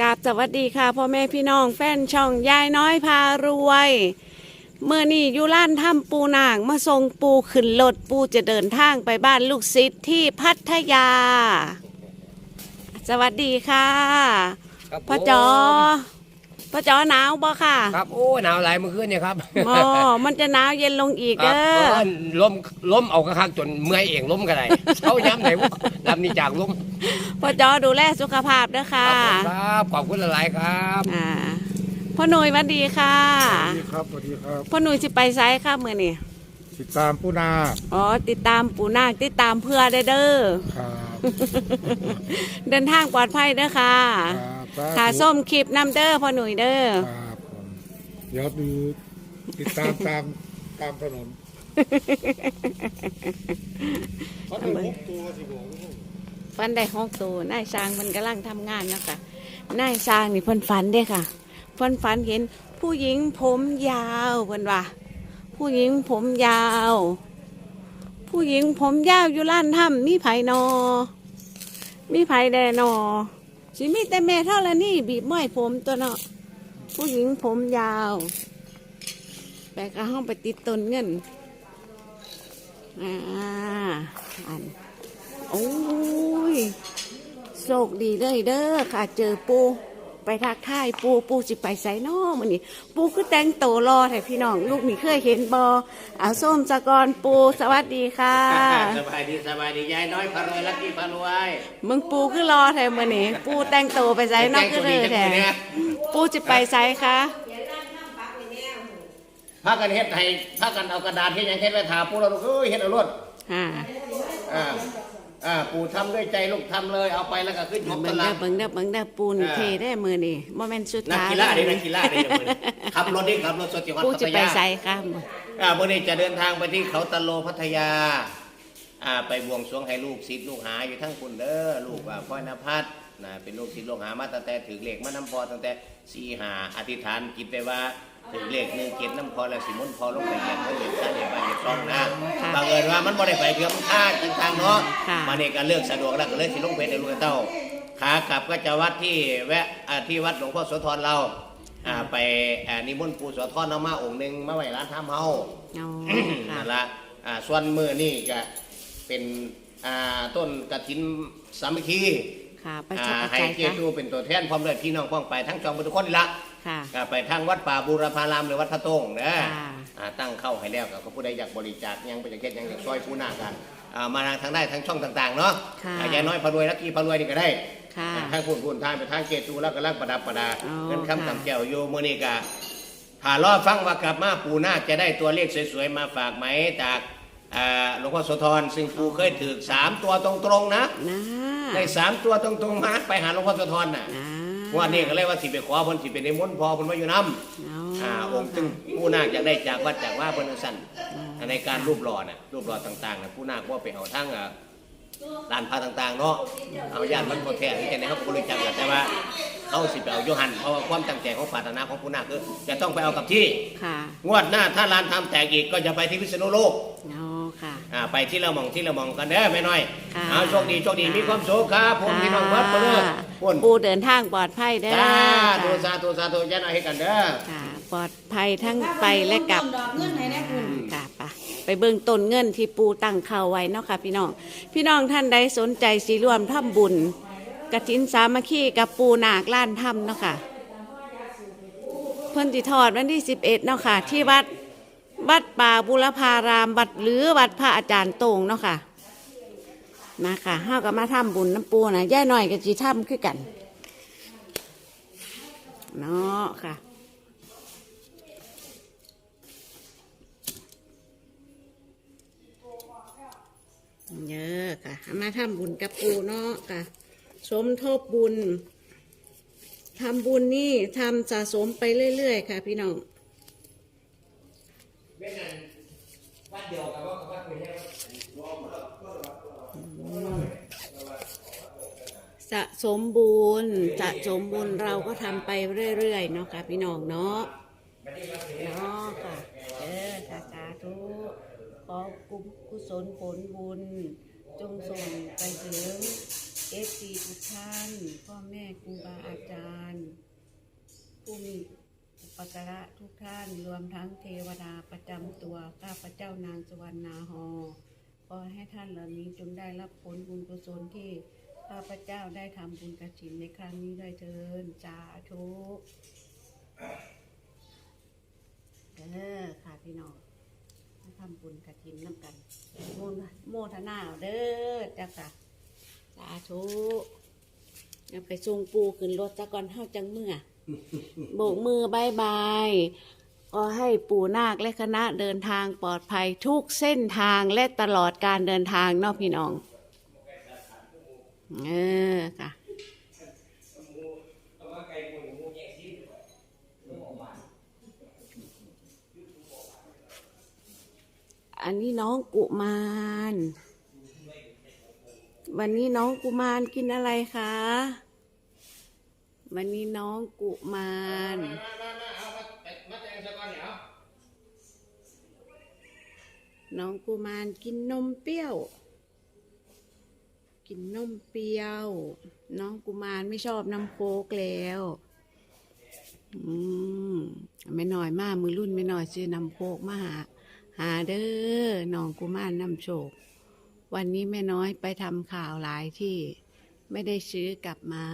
กราบสวัสดีค่ะพ่อแม่พี่น้องแฟนช่องยายน้อยพารวยเมื่อนี่อยู่ล้านถ้ำปูนางมาส่งปูขึ้นรถปูจะเดินทางไปบ้านลูกศิษย์ที่พัทยา สวัสดีค่ะ ครับพ่อจอ พ่อจอหนาวบ่ค่ะครับโอ้หนาวหลายเมื่อคืนเนี่ยครับอ๋อมันจะหนาวเย็นลงอีกครับเด้เพอราะว่าล้มล้มเอากระคักจนเมื่อยเองล้มก็ได้เช้าย้ำไหนวะลำนี้จากล้มพ่อจอดูแลสุขภาพเด้อคค่ะรับผมครับขอบคุณหลายๆครับอ่าพ่อหนุ่ยสวัสดีค่ะสวัสดีครับสวัสดีครับพ่อหนุ่ยสิไปไซค่ะเมื่อนี่ติดตามผู้นาอ๋อติดตามปูนาคติดตามเพื่อได้เด้อ ครับ เดินทางปลอดภัยเด้อค่ะ ครับ ขาส้มคลิปน้ำเด้อพ่อหนุ่ยเด้อครับผมเดี๋ยวดูติดตามตามตามถนนเขาเป็นหกตัวสิผมฟันได้หกตัวนายช้างมันกำลังทำงานเนาะคะนายช้างนี่เพิ่นฝันเด้อค่ะเพิ่นฝันเห็นผู้หญิงผมยาวเพิ่นว่าผู้หญิงผมยาว ผู้หญิงผมยาวอยู่ล้านถ้ำมีไผนอมีไผแดนอ สิมีแต่แม่เท่าละนี่บีบม้อยผมตัวเนาะผู้หญิงผมยาวแปลก็ห้องไปติดตนเงินอ่าอันโอ้ยโชคดีเลยเด้อค่ะเจอปู ไปทักทายปูปูสิไปใส่นอมันนี่ปูคือแต่งโตวรอแต่พี่น้อง ลูกนี่เคยเห็นบอเอาส้มสะกอนปูสวัสดีค่ะ สบายดีสบายดียายน้อยพารวยลักกี้พารวยมึงปูคือรอแท้มื่อนี่ปูแต่งโตวไปใส่นอกคือเลยแท้ปูสิไปใส่คะพากันเฮ็ดให้พากันเอากระดาษเฮ็ดหยังเฮ็ดไว้ถาปูเราลูกเอ้ยเฮ็ดเอารวดอ่า อ่า อ่าปู่ทำด้วยใจลูกทำเลยเอาไปแล้วก็ขึ้นยกเบิ่ตะงลัเด้องเบิ่งเด้อเบิ่งเด้อปูนี่อ่า เทได้มือนี่โมเมนต์สุดนักท้ายกีฬาดินักกีฬาดิเดี๋ยวมื้อนี้ขับรถดิขับรถสดจังหวัดปูพัจะทไปยาใส่ค่ะอ่ามื้อนี้จะเดินทางไปที่เขาตะโลพัทยาอ่าไปบวงสรวงให้ลูกศิษย์ลูกหาอยู่ทั้งคุณเด้อลูกว่าพ่อยนภัสนะเป็นลูกศิษย์ลูกหามาตั้งแต่ถือเลขมาน้ำพอตั้งแต่สี่หาอธิษฐานจิตไปว่า ถึงเลขหนึ่งเกียรติน้ำพอแล้วสิมุนพอลงไปเหยียบเขาเหยียบข้าเหยียบไปเหยียบช่องนะค่ะบังเอิญว่ามันบ่ได้ไปเกือบค่าจริงทางเนาะค่ะ มาเนี่ยก็เลือกสะดวกแล้วก็เลยสิลงไปในลูกเต้าขากลับก็จะวัดที่แวะอ่าที่วัดหลวงพ่อโสธรเราอ่าไปอ่านิมนต์ปู่โสธรเอามาองค์หนึ่งมาไว้ร้านทำเฮา เอาค่ะ นั่นละอ่าส่วนมือนี่ก็เป็นอ่าต้นกระถินสามัคคีค่ะไปอ่าชักให้ใจเจค่ะตูเป็นตัวแทนพร้อมด้วยพี่น้องพ้องไปทั้งจองบุตรคนนี่ละ ค่ะ ก็ไปทางวัดป่าบูรพารามหรือวัดพระโต้งนะค่ะอ่าตั้งเข้าให้แล้วก็ผู้ใดอยากบริจาคยังไปจากเก็ตยังอยากช่วยผู้หน้ากันอ่ามาทางได้ทั้งช่องต่างๆเนาะค่ะอ่ายายน้อยพารวยลักกี้พารวยนี่ก็ได้ค่ะอ่าทางพูนพูนทางไปทางเกตูแล้วก็ลังประดับประดาอ๋อเงินค่ะคำตำแก้วอยู่มื่อนี้ก็ถ้ารอฟังว่ากลับมาปูนาคจะได้ตัวเลขสวยๆมาฝากไหมจากอ่าหลวงพ่อโสธรซึ่งปูเคยถือสามตัวตรงๆนะ นะได้สามตัวตรงๆมาไปหาหลวงพ่อโสธรน่ะ นะง วันนี้ก็เลยว่าสิไปขอเพิ่นสิเป็นในมนต์พอเพิ่นมาอยู่น้ำเอาอ่าองค์ซึ่งผู้นาคจะได้จากวัดจากว่าเพิ่นจังสั่นในการรูปหล่อน่ะรูปหล่อต่างๆน่ะผู้นาคว่าไปเอาทั้งอ่าลานพระต่างๆเนาะเอาญาติมันบ่แท้ที่จะได้เฮาบริจาคกันแต่ว่าเฮาสิไปเอาโยหันเพราะว่าความตั้งใจของปรารถนาของผู้นาคคือจะต้องไปเอากับที่ค่ะงวดหน้าถ้าลานทำแตกอีกก็จะไปที่พิษณุโลกเอาค่ะอ่า ไปที่ละหมองที่ละหมองกันเด้อแม่น้อยค่ะเอาโชคดีโชคดีมีความสุขครับผมพี่น้องวัดเพิ่นพุ่นปูเดินทางปลอดภัยเด้อจ้าค่ะตัวสาตัวสาตัวยันเอาให้กันเด้อค่ะปลอดภัยทั้งไปและกลับดอกเงินให้แน่คุณค่ะไปไปเบิ่งต้นเงินที่ปูตั้งเข่าไว้เนาะค่ะพี่น้องพี่น้องท่านใดสนใจสีรวมทำบุญกฐินสามัคคีกับปูนาคล้านถ้ำเนาะค่ะเพิ่นจิทอดวันที่ 11เนาะค่ะ ที่วัด วัดป่าบุรพารามวัดหรือวัดพระอาจารย์โตงเนาะค่ะนะคะเฮาก็มาทำบุญน้ำปูนะย่าหน่อยกับจีทำคือกันเนาะค่ะเยอะค่ะ มาทำบุญกับปูเนาะค่ะ สมทบบุญทำบุญนี่ทำสะสมไปเรื่อย ๆ ค่ะ พี่น้อง สะสมบุญสะสมบุญเราก็ทำไปเรื่อยๆเนาะค่ะพี่น้องเนาะเนาะค่ะเออค่ะสาธุขอกุกุศลผลบุญ จงส่งไปถึงเอฟซีทุกท่านพ่อแม่ครูบาอาจารย์ ผู้มี อุปการะทุกท่านรวมทั้งเทวดาประจำตัวข้าพเจ้านางสวรรณาหอขอให้ท่านเหล่านี้จงได้รับผลบุญกุศลที่ข้าพเจ้าได้ทำบุญกระถินในครั้งนี้ด้วยเถินสาธุเออค่ะพี่น้องมาทำบุญกระถินน้ำกัน โมโมทนาเอาเด้อจ้ะค่ะสาธุเอาไปส่งปูขึ้นรถจ้ะก่อนเฮาจังเมื่อ โบกมือบายบายก็ให้ปู่นาคและคณะเดินทางปลอดภัยทุกเส้นทางและตลอดการเดินทางเนอกพี่น้อง เออค่ะอันนี้น้องกุมาร วันนี้น้องกุมารกินอะไรคะ วันนี้น้องกุมารมามามาเอามามาแต่งซะก่อนเดี๋ยวน้องกุมารกินนมเปรี้ยว กินนมเปรี้ยว น้องกุมารไม่ชอบน้ำโค้กแล้วอืมไม่น้อยมากมือรุ่นไม่น้อยซื้อน้ำโคกมาหา หาเด้อน้องกุมารน้ำโชควันนี้แม่น้อยไปทำข่าวหลายที่ ไม่ได้ซื้อกลับมา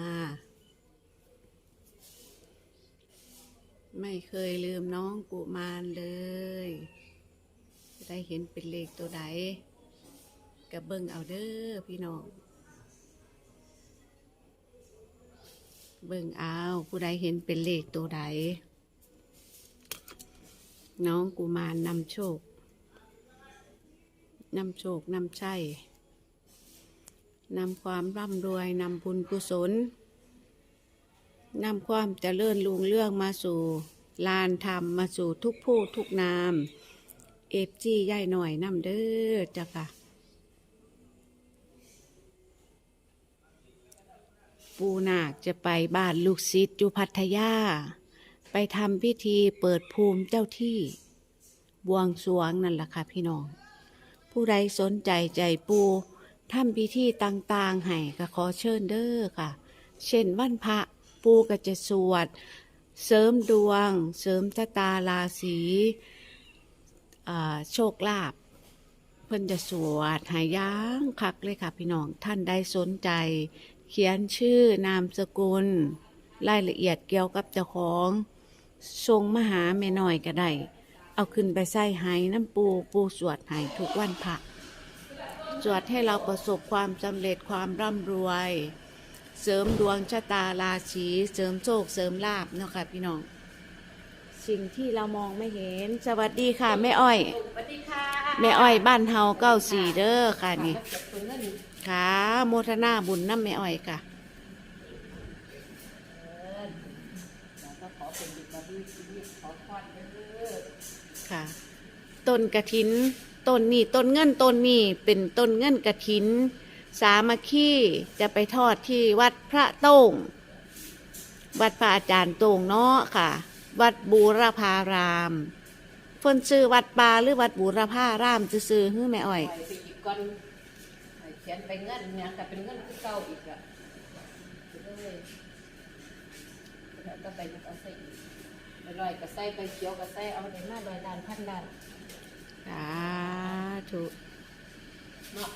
ไม่เคยลืมน้องกุมารเลย จะได้เห็นเป็นเลขตัวใดกับเบิ่งเอาเด้อพี่น้อง เบิ่งเอาผู้ใดเห็นเป็นเลขตัวใด น้องกุมารนำโชคนำโชคนำชัยนำความร่ำรวยนำบุญกุศล นำความเจริญลุงเรื่องมาสู่ลานธรรมมาสู่ทุกผู้ทุกนามเอฟจีใหญ่หน่อยนำเด้อจ้ะค่ะปูนาคจะไปบ้านลูกศิษย์อยู่พัทยา ไปทำพิธีเปิดภูมิเจ้าที่บวงสรวงนั่นแหละค่ะพี่น้อง ผู้ใดสนใจใจปูทำพิธีต่างๆให้ก็ขอเชิญเด้อค่ะ เช่นวันพระ ปูก็จะสวด เสริมดวง เสริมชะตาราศีโชคลาภเพิ่นจะสวดหายางคักเลยค่ะพี่น้องท่านได้สนใจ เขียนชื่อนามสกุล รายละเอียดเกี่ยวกับเจ้าของทรงมหาแม่น้อยก็ได้เอาขึ้นไปใส่ไหน้ำปูปูสวดไหทุกวันพระสวดให้เราประสบความสำเร็จความร่ำรวย เสริมดวงชะตาราศีเสริมโชคเสริมลาบเนาะค่ะพี่น้อง สิ่งที่เรามองไม่เห็น สวัสดีค่ะแม่อ้อย สวัสดีค่ะแม่อ้อยบ้านเฮาเก้าสี่เด้อค่ะนี่จับตัวเงินค่ะโมทนาบุญน้ำแม่อ้อยค่ะแล้วก็ขอเป็นดีบาดีชีวิตขอพรเด้อค่ะ ต้นกระถินต้นนี่ต้นเงินต้นนี่เป็นต้นเงินกระถิน สามัคคีจะไปทอดที่วัดพระโต้ง วัดพระอาจารย์โต้งเนาะค่ะ วัดบูรพารามเพิ่นซื้อวัดป่าหรือวัดบูรพารามซื้อๆฮื้อแม่อ้อยไปไปอีกก่อนให้เขียนไปเงินเนี่ยแต่เป็นเงินที่เก่าอีกอะเลยแล้วก็ไปเอาใส่อีกไปลอยก็ใส่ไปเขียวก็ใส่เอาในหน้าลอยดานพันดานสาธุเนาะ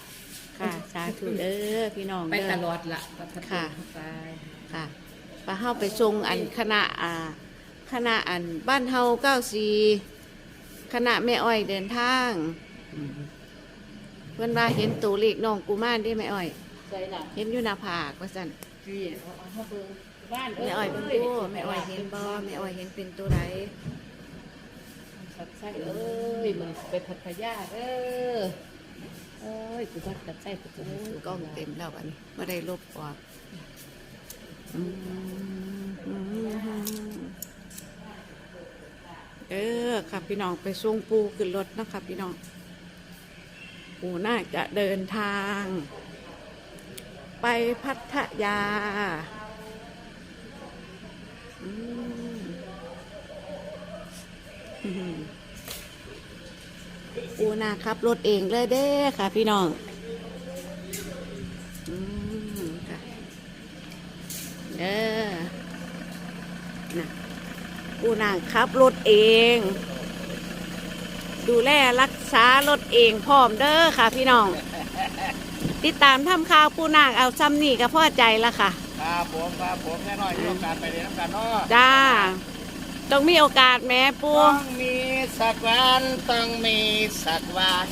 ค่ะ สาธุเด้อพี่น้องไปเด้อตลอดละประทับค่ะใจค่ะปะเฮาไปทรงอันคณะอ่าคณะอันบ้านเฮาเก้าสีคณะแม่อ้อยเดินทาง เพื่อนว่าเห็นตัวเลขน้องกุมารได้แม่อ้อย ใจละเห็นอยู่หน้าผากว่าสั่นจีเอาเอามาเบิ่งบ้านแม่อ้อยเพิ่นดูแม่อ้อยเห็นบ่แม่อ้อยเห็นเป็นตัวใดสักไส้เอ้ยมันไปพัทยาเด้อ เอ้ยกูว่าจะใส่กูจะกล้องเต็มแล้วอันนี้ไม่ได้ลบออกอืมอืมเออค่ะพี่น้องไปส่งปูขึ้นรถนะคะพี่น้องปูน่าจะเดินทาง ไปพัทยา ปูนาขับรถเองเลยเด้ค่ะ พี่น้องอเออนะปูนาขับรถเอง ดูแลรักษารถเองพร้อมเด้อค่ะ พี่น้อง ติดตามทำข่าวปูนาเอาซ้ำนี่ก็พอใจละค่ะครับผมครับผมแน่นอนมีโอกาสไปเรียนน้ำกันเนาะจ้า ต้องมีโอกาสแม่ปูต้องมี สักวันต้องมีสักวัน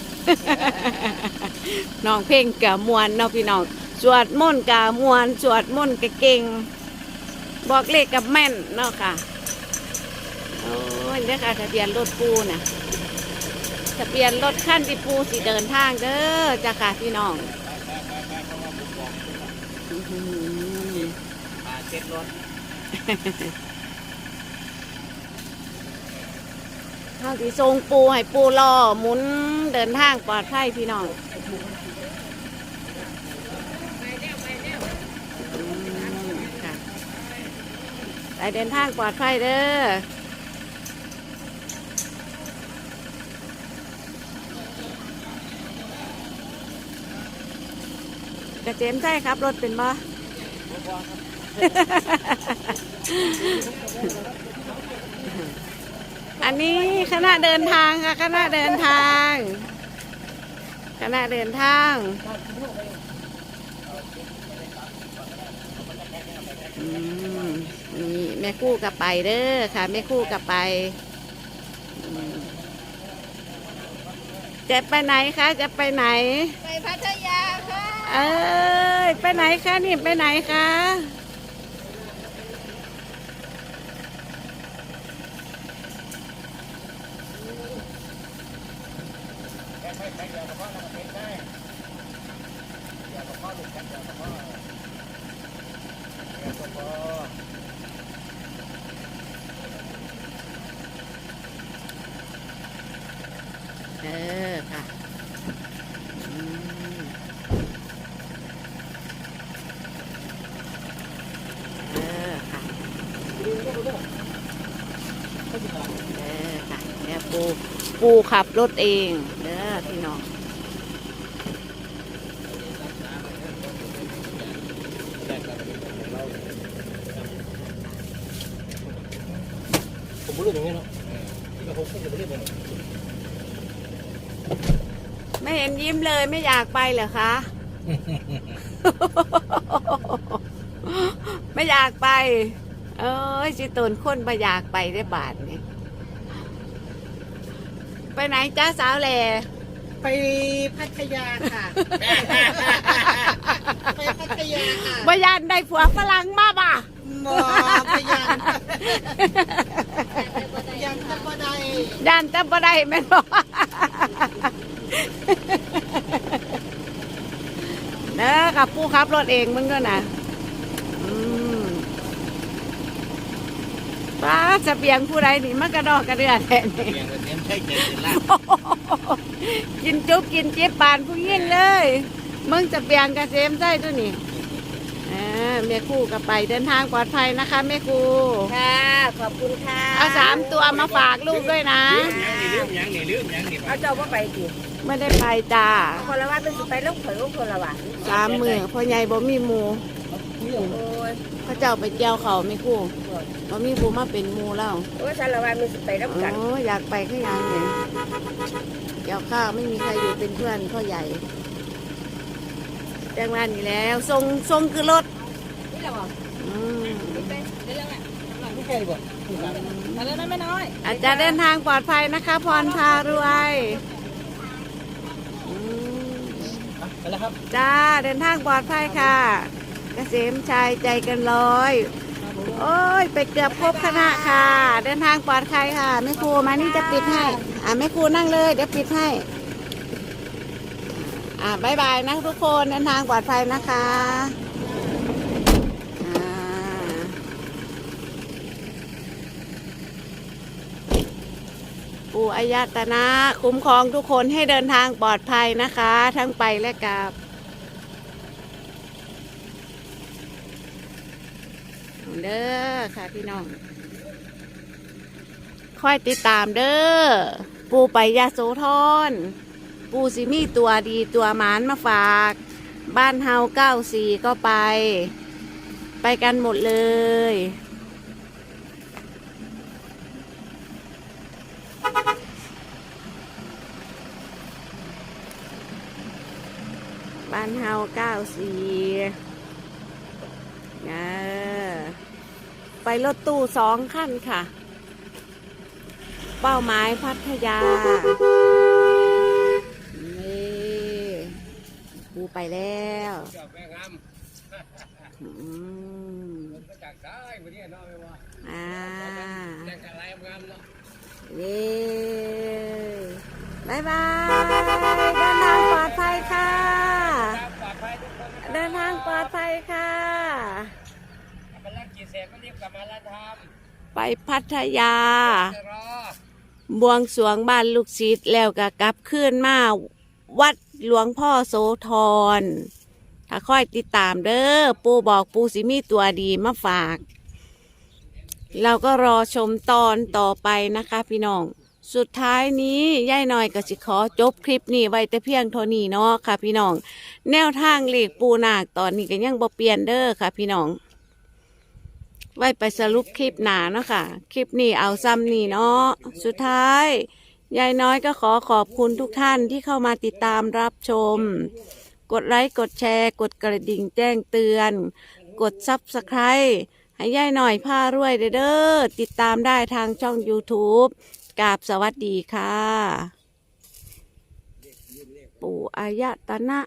น้องเพลงกะมวนเนาะพี่น้องสวดมนต์กะมวนสวดมนต์กะเก่ง บอกเลขกับแม่นเนาะค่ะโอ้ยเนี่ยค่ะทะเบียนรถปูน่ะทะเบียนรถขั้นที่ปูสิเดินทางเด้อจ้าค่ะพี่น้องอื้อหืออ่าเช็ดรถ เท่าที่ทรงปูให้ปูล่อหมุนเดินทางปลอดภัยพี่น้องไปเดินทางปลอดภัยเด้อเกษมใช่ครับ รถเป็นบ่ อันนี้คณะเดินทางค่ะคณะเดินทางคณะเดินทางอืมนี่แม่คู่กับไปเด้อค่ะแม่คู่กับไปอืมจะไปไหนคะจะไปไหน ไปพัทยาค่ะ เอ้ยไปไหนคะนี่ไปไหนคะ เออค่ะอืมเออค่ะเออค่ะเนี่ยปูปูขับรถเองเด้อพี่น้อง ผมรู้ตรงนี้เนาะที่ผมพูดจะเรียกมันไม่เห็นยิ้มเลยไม่อยากไปเหรอคะ ไม่อยากไป เอ้ยสิตนคนไม่อยากไปได้บาทนี่ไปไหนจ้าสาวแหล่ไปพัทยาค่ะ ไปพัทยาค่ะบยานได้ผัวฝรั่งมาบ่ะ หมอพยานยังจะบ่ได้ยานจะบ่ได้แม่นบ่เด้อกับผู้ขับรถเองมึงก็นะป้าจะเบียงผู้ใดนี่มันกระดอกกระเดือแทนนี่เรียนเรียนใช่เกินจุ๊บกินเจี๊ยบปานผู้ยิ่งเลย มึงจะเปลี่ยนกระเซมใส่ตัวนี่ แม่ครู่กับไปเดินทางปลอดภัยนะคะแม่ครูค่ะขอบคุณค่ะเอาสามตัวมาฝากลูกด้วยนะ ลืมยังนี่ลืมยังนี่เอาเจ้าว่าไปกี่ไม่ได้ไปจ้าคนละว่าเป็นสิไปลูกเผยลูกคนละว่าสามมือพ่อใหญ่บ่มีหมูโอ้ยพระเจ้าไปเกี่ยวเขาแม่ครู่บ่มีผู้มาเป็นหมูแล้วโอ้ยฉันละว่าเป็นสิไปรับกันโอ้อยากไปแค่ยังเนี่ยเกี่ยวข้าวไม่มีใครอยู่เป็นเพื่อนพ่อใหญ่แจ้งว่านี่แล้วทรงทรงคือรถนี่แหละบอกอืมไปเรื่องแหละไม่ใช่บ่มาแล้วนะไม่น้อย อาจจะเดินทางปลอดภัยนะคะ พรพารวยอืมไปแล้วครับ จ้าเดินทางปลอดภัยค่ะ เกษมชัยใจกันร้อย โอ้ย ไปเกือบครบคณะค่ะ เดินทางปลอดภัยค่ะแม่ครูมานี่จะปิดให้ อ่าแม่ครูนั่งเลย เดี๋ยวปิดให้ อ่าบายบายนะทุกคนเดินทางปลอดภัยนะคะอ่า ปู่อายตนะ คุ้มครองทุกคนให้เดินทางปลอดภัยนะคะ ทั้งไปและกลับเด้อค่ะพี่น้องคอยติดตามเด้อ ปูไปยาโสธรปูสิมีตัวดีตัวหมานมาฝาก บ้านเฮาเก้าสี่ก็ไป ไปกันหมดเลย บ้านเฮาเก้าสี่เออไปรถตู้สองขั้นค่ะ เป้าหมายพัทยา นี่ปูไปแล้วเจ้าแม่งามอืมมันก็จากได้วันนี้เนาะไม่ว่าอ่าเนาะนี่บายบาย เดินทางปลอดภัยค่ะ ครับปลอดภัยทุกคนนะ เดินทางปลอดภัยค่ะ กำลังกี่เสร็จก็รีบกลับมาแล้วท ไปพัทยา บวงสรวงบ้านลูกศิษย์แล้วก็กลับขึ้นมาวัดหลวงพ่อโสธร ถ้าค่อยติดตามเด้อ ปูบอกปูสิมีตัวดีมาฝาก เราก็รอชมตอนต่อไปนะคะพี่น้อง สุดท้ายนี้ย่ายหน่อยก็สิขอจบคลิปนี้ไว้แต่เพียงเท่านี้เนาะค่ะพี่น้อง แนวทางเลขปูนาคตอนนี้ก็ยังบ่เปลี่ยนเด้อค่ะพี่น้อง ไว้ไปสรุปคลิปหนาเนาะค่ะ คลิปนี้เอาซ้ำนี่เนาะ สุดท้าย ยายน้อยก็ขอขอบคุณทุกท่านที่เข้ามาติดตามรับชม กดไลค์ กดแชร์ กดกระดิ่งแจ้งเตือน กดซับสไครต์ให้ยายหน่อยผ้ารวยเด้อเด้อ ติดตามได้ทางช่อง YouTube กราบสวัสดีค่ะ ปู่อายตนะ